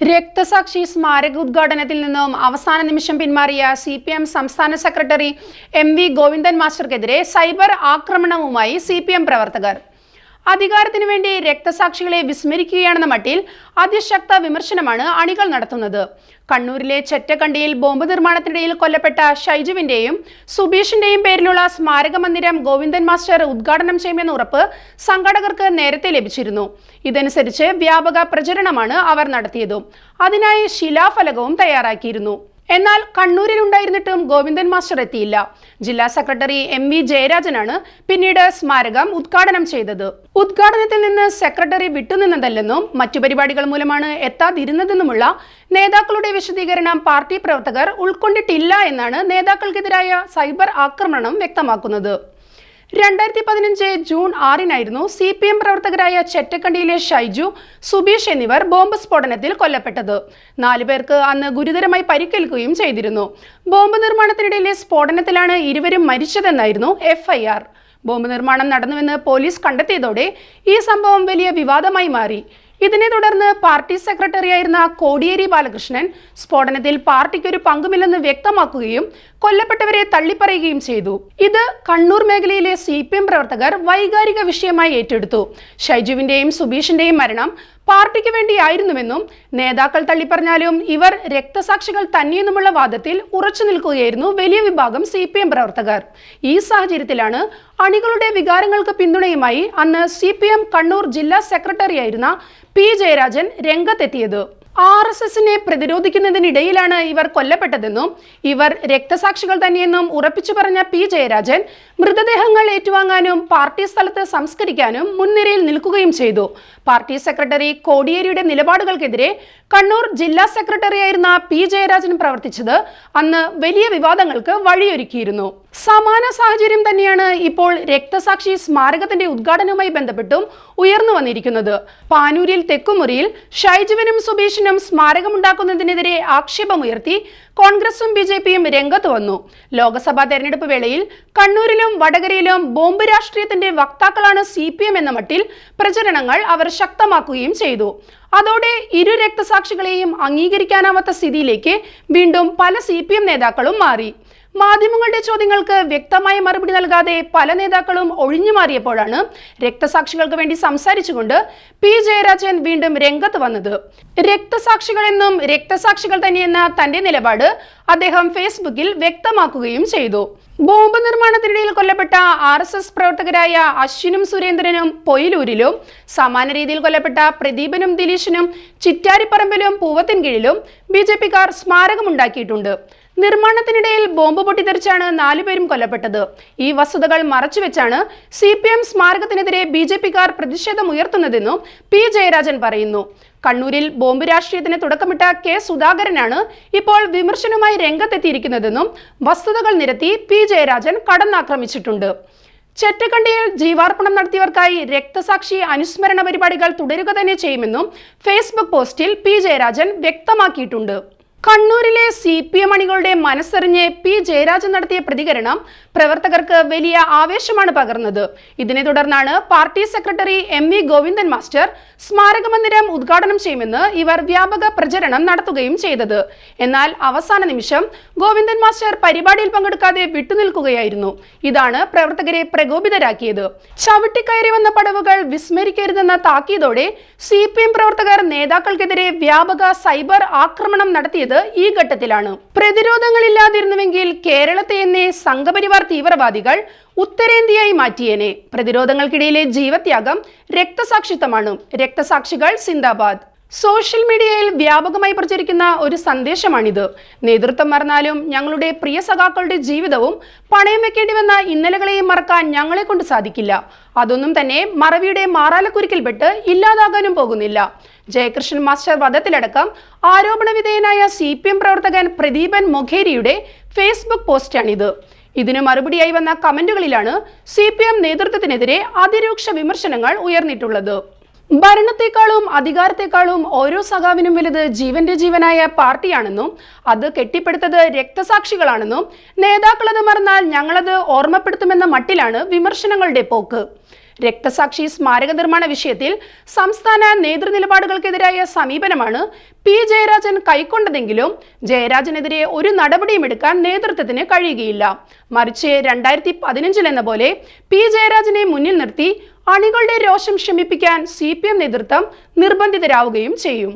രക്തസാക്ഷി സ്മാരക ഉദ്ഘാടനത്തിൽ നിന്നും അവസാന നിമിഷം പിന്മാറിയ സി പി എം സംസ്ഥാന സെക്രട്ടറി എം വി ഗോവിന്ദൻ മാസ്റ്റർക്കെതിരെ സൈബർ ആക്രമണവുമായി സി പി എം പ്രവർത്തകർ അധികാരത്തിനു വേണ്ടി രക്തസാക്ഷികളെ വിസ്മരിക്കുകയാണെന്ന മട്ടിൽ അതിശക്ത വിമർശനമാണ് അണികൾ നടത്തുന്നത്. കണ്ണൂരിലെ ചെറ്റക്കണ്ടിയിൽ ബോംബ് നിർമ്മാണത്തിനിടയിൽ കൊല്ലപ്പെട്ട ഷൈജുവിന്റെയും സുബീഷിന്റെയും പേരിലുള്ള സ്മാരക മന്ദിരം ഗോവിന്ദൻ മാസ്റ്റർ ഉദ്ഘാടനം ചെയ്യുമെന്ന ഉറപ്പ് സംഘാടകർക്ക് നേരത്തെ ലഭിച്ചിരുന്നു. ഇതനുസരിച്ച് വ്യാപക പ്രചരണമാണ് അവർ നടത്തിയതും. അതിനായി ശിലാഫലകവും തയ്യാറാക്കിയിരുന്നു. എന്നാൽ കണ്ണൂരിൽ ഉണ്ടായിരുന്നിട്ടും ഗോവിന്ദൻ മാസ്റ്റർ എത്തിയില്ല. ജില്ലാ സെക്രട്ടറി എം വി ജയരാജനാണ് പിന്നീട് സ്മാരകം ഉദ്ഘാടനം ചെയ്തത്. ഉദ്ഘാടനത്തിൽ നിന്ന് സെക്രട്ടറി വിട്ടുനിന്നതല്ലെന്നും മറ്റു പരിപാടികൾ മൂലമാണ് എത്താതിരുന്നതെന്നുമുള്ള നേതാക്കളുടെ വിശദീകരണം പാർട്ടി പ്രവർത്തകർ ഉൾക്കൊണ്ടിട്ടില്ല എന്നാണ് നേതാക്കൾക്കെതിരായ സൈബർ ആക്രമണം വ്യക്തമാക്കുന്നത്. രണ്ടായിരത്തി പതിനഞ്ച് ജൂൺ ആറിനായിരുന്നു സി പി എം പ്രവർത്തകരായ ചെറ്റക്കണ്ടിയിലെ ഷൈജു സുബീഷ് എന്നിവർ ബോംബ് സ്ഫോടനത്തിൽ കൊല്ലപ്പെട്ടത്. നാലു പേർക്ക് അന്ന് ഗുരുതരമായി പരിക്കേൽക്കുകയും ചെയ്തിരുന്നു. ബോംബ് നിർമ്മാണത്തിനിടയിലെ സ്ഫോടനത്തിലാണ് ഇരുവരും മരിച്ചതെന്നായിരുന്നു എഫ്ഐആർ ബോംബ് നിർമ്മാണം നടന്നുവെന്ന് പോലീസ് കണ്ടെത്തിയതോടെ ഈ സംഭവം വലിയ വിവാദമായി മാറി. ഇതിനെ തുടർന്ന് പാർട്ടി സെക്രട്ടറിയായിരുന്ന കോടിയേരി ബാലകൃഷ്ണൻ സ്ഫോടനത്തിൽ പാർട്ടിക്കൊരു പങ്കുമില്ലെന്ന് വ്യക്തമാക്കുകയും കൊല്ലപ്പെട്ടവരെ തള്ളിപ്പറയുകയും ചെയ്തു. ഇത് കണ്ണൂർ മേഖലയിലെ സി പ്രവർത്തകർ വൈകാരിക വിഷയമായി ഏറ്റെടുത്തു. ഷൈജുവിന്റെയും സുബീഷിന്റെയും മരണം പാർട്ടിക്ക് വേണ്ടിയായിരുന്നുവെന്നും നേതാക്കൾ തള്ളിപ്പറഞ്ഞാലും ഇവർ രക്തസാക്ഷികൾ തന്നെയെന്നുമുള്ള വാദത്തിൽ ഉറച്ചു നിൽക്കുകയായിരുന്നു വലിയ വിഭാഗം സി പി എം പ്രവർത്തകർ. ഈ സാഹചര്യത്തിലാണ് അണികളുടെ വികാരങ്ങൾക്ക് പിന്തുണയുമായി അന്ന് സി പി എം കണ്ണൂർ ജില്ലാ സെക്രട്ടറിയായിരുന്ന പി ജയരാജൻ രംഗത്തെത്തിയത്. ആർ എസ് എസിനെ പ്രതിരോധിക്കുന്നതിനിടയിലാണ് ഇവർ കൊല്ലപ്പെട്ടതെന്നും ഇവർ രക്തസാക്ഷികൾ തന്നെയെന്നും ഉറപ്പിച്ചു പറഞ്ഞ പി ജയരാജൻ മൃതദേഹങ്ങൾ ഏറ്റുവാങ്ങാനും പാർട്ടി സ്ഥലത്ത് സംസ്കരിക്കാനും മുൻനിരയിൽ നിൽക്കുകയും ചെയ്തു. പാർട്ടി സെക്രട്ടറി കോടിയേരിയുടെ നിലപാടുകൾക്കെതിരെ കണ്ണൂർ ജില്ലാ സെക്രട്ടറിയായിരുന്ന പി ജയരാജൻ പ്രവർത്തിച്ചത് അന്ന് വലിയ വിവാദങ്ങൾക്ക് വഴിയൊരുക്കിയിരുന്നു. സമാന സാഹചര്യം തന്നെയാണ് ഇപ്പോൾ രക്തസാക്ഷി സ്മാരകത്തിന്റെ ഉദ്ഘാടനവുമായി ബന്ധപ്പെട്ടും ഉയർന്നു വന്നിരിക്കുന്നത്. പാനൂരിൽ തെക്കുമുറിയിൽ ഷൈജുവിനും സുബീഷിനും സ്മാരകമുണ്ടാക്കുന്നതിനെതിരെ ആക്ഷേപമുയർത്തി കോൺഗ്രസും ബി ജെ പിയും രംഗത്ത് വന്നു. ലോക്സഭാ തെരഞ്ഞെടുപ്പ് വേളയിൽ കണ്ണൂരിലും വടകരയിലും ബോംബ് രാഷ്ട്രീയത്തിന്റെ വക്താക്കളാണ് സി പി എം എന്ന മട്ടിൽ പ്രചരണങ്ങൾ അവർ ശക്തമാക്കുകയും ചെയ്തു. അതോടെ ഇരു രക്തസാക്ഷികളെയും അംഗീകരിക്കാനാവാത്ത സ്ഥിതിയിലേക്ക് വീണ്ടും പല സി നേതാക്കളും മാറി. മാധ്യമങ്ങളുടെ ചോദ്യങ്ങൾക്ക് വ്യക്തമായ മറുപടി നൽകാതെ പല നേതാക്കളും ഒഴിഞ്ഞു മാറിയപ്പോഴാണ് രക്തസാക്ഷികൾക്ക് വേണ്ടി സംസാരിച്ചുകൊണ്ട് പി ജയരാജൻ വീണ്ടും രംഗത്ത് വന്നത്. രക്തസാക്ഷികളെന്നും രക്തസാക്ഷികൾ തന്നെയെന്ന തന്റെ നിലപാട് അദ്ദേഹം ഫേസ്ബുക്കിൽ വ്യക്തമാക്കുകയും ചെയ്തു. ബോംബ് നിർമ്മാണത്തിനിടയിൽ കൊല്ലപ്പെട്ട ആർ എസ് എസ് പ്രവർത്തകരായ അശ്വിനും സുരേന്ദ്രനും പൊയിലൂരിലും സമാന രീതിയിൽ കൊല്ലപ്പെട്ട പ്രദീപനും ദിലീഷിനും ചിറ്റാരിപ്പറമ്പിലും പൂവത്തിൻകീഴിലും ബി ജെ പിക്കാർ സ്മാരകമുണ്ടാക്കിയിട്ടുണ്ട്. നിർമ്മാണത്തിനിടയിൽ ബോംബ് പൊട്ടിത്തെറിച്ചാണ് നാലുപേരും കൊല്ലപ്പെട്ടത്. ഈ വസ്തുതകൾ മറച്ചുവെച്ചാണ് സി പി എം സ്മാരകത്തിനെതിരെ ബി ജെ പിക്കാർ പ്രതിഷേധമുയർത്തുന്നതെന്നും പി ജയരാജൻ പറയുന്നു. കണ്ണൂരിൽ ബോംബ് രാഷ്ട്രീയത്തിന് തുടക്കമിട്ട കെ സുധാകരനാണ് ഇപ്പോൾ വിമർശനവുമായി രംഗത്തെത്തിയിരിക്കുന്നതെന്നും വസ്തുതകൾ നിരത്തി പി ജയരാജൻ കടന്നാക്രമിച്ചിട്ടുണ്ട്. ചെറ്റക്കണ്ടിയിൽ ജീവാർപ്പണം നടത്തിയവർക്കായി രക്തസാക്ഷി അനുസ്മരണ പരിപാടികൾ തുടരുക തന്നെ ചെയ്യുമെന്നും ഫേസ്ബുക്ക് പോസ്റ്റിൽ പി ജയരാജൻ വ്യക്തമാക്കിയിട്ടുണ്ട്. കണ്ണൂരിലെ സി പി എം അണികളുടെ മനസ്സറിഞ്ഞ് പി ജയരാജൻ നടത്തിയ പ്രതികരണം പ്രവർത്തകർക്ക് വലിയ ആവേശമാണ് പകർന്നത്. ഇതിനെ തുടർന്നാണ് party secretary M V Govindan master സ്മാരകമന്ദിരം ഉദ്ഘാടനം ചെയ്യുമെന്ന് ഇവർ വ്യാപക പ്രചരണം നടത്തുകയും ചെയ്തത്. എന്നാൽ അവസാന നിമിഷം ഗോവിന്ദൻ മാസ്റ്റർ പരിപാടിയിൽ പങ്കെടുക്കാതെ വിട്ടുനിൽക്കുകയായിരുന്നു. ഇതാണ് പ്രവർത്തകരെ പ്രകോപിതരാക്കിയത്. ചവിട്ടിക്കയറി വന്ന പടവുകൾ വിസ്മരിക്കരുതെന്ന താക്കീതോടെ സി പ്രവർത്തകർ നേതാക്കൾക്കെതിരെ വ്യാപക സൈബർ ആക്രമണം നടത്തിയത് ഈ ഘട്ടത്തിലാണ്. പ്രതിരോധങ്ങളില്ലാതിരുന്നുവെങ്കിൽ കേരളത്തെ എന്നെ സംഘപരിവാർ തീവ്രവാദികൾ ഉത്തരേന്ത്യയായി മാറ്റിയേനെ. പ്രതിരോധങ്ങൾക്കിടയിലെ ജീവത്യാഗം രക്തസാക്ഷിത്വമാണ്. രക്തസാക്ഷികൾ സിന്ദാബാദ്. സോഷ്യൽ മീഡിയയിൽ വ്യാപകമായി പ്രചരിക്കുന്ന ഒരു സന്ദേശമാണിത്. നേതൃത്വം മറന്നാലും ഞങ്ങളുടെ പ്രിയ സഖാക്കളുടെ ജീവിതവും പണയം വെക്കേണ്ടി വന്ന ഇന്നലകളെയും മറക്കാൻ ഞങ്ങളെ കൊണ്ട് സാധിക്കില്ല. അതൊന്നും തന്നെ മറവിയുടെ മാറാലക്കുരുക്കിൽപ്പെട്ട് ഇല്ലാതാകാനും പോകുന്നില്ല. ജയകൃഷ്ണൻ മാസ്റ്റർ വധത്തിലടക്കം ആരോപണ വിധേയനായ സി പി എം പ്രവർത്തകൻ പ്രദീപൻ മൊഖേരിയുടെ ഫേസ്ബുക്ക് പോസ്റ്റാണിത്. ഇതിന് മറുപടിയായി വന്ന കമന്റുകളിലാണ് സി പി എം നേതൃത്വത്തിനെതിരെ അതിരൂക്ഷ വിമർശനങ്ങൾ ഉയർന്നിട്ടുള്ളത്. ഭരണത്തെക്കാളും അധികാരത്തെക്കാളും ഓരോ സഖാവിനും വലുത് ജീവന്റെ ജീവനായ പാർട്ടിയാണെന്നും അത് കെട്ടിപ്പടുത്തത് രക്തസാക്ഷികളാണെന്നും നേതാക്കളത് മറന്നാൽ ഞങ്ങളത് ഓർമ്മപ്പെടുത്തുമെന്ന മട്ടിലാണ് വിമർശനങ്ങളുടെ പോക്ക്. രക്തസാക്ഷി സ്മാരക നിർമ്മാണ വിഷയത്തിൽ സംസ്ഥാന നേതൃനിലപാടുകൾക്കെതിരായ സമീപനമാണ് പി ജയരാജൻ കൈക്കൊണ്ടതെങ്കിലും ജയരാജനെതിരെ ഒരു നടപടിയും എടുക്കാൻ നേതൃത്വത്തിന് കഴിയുകയില്ല. മറിച്ച് രണ്ടായിരത്തി പതിനഞ്ചിൽ എന്ന പോലെ പി ജയരാജനെ മുന്നിൽ നിർത്തി അണികളുടെ രോഷം ശമിപ്പിക്കാൻ സി നേതൃത്വം നിർബന്ധിതരാവുകയും ചെയ്യും.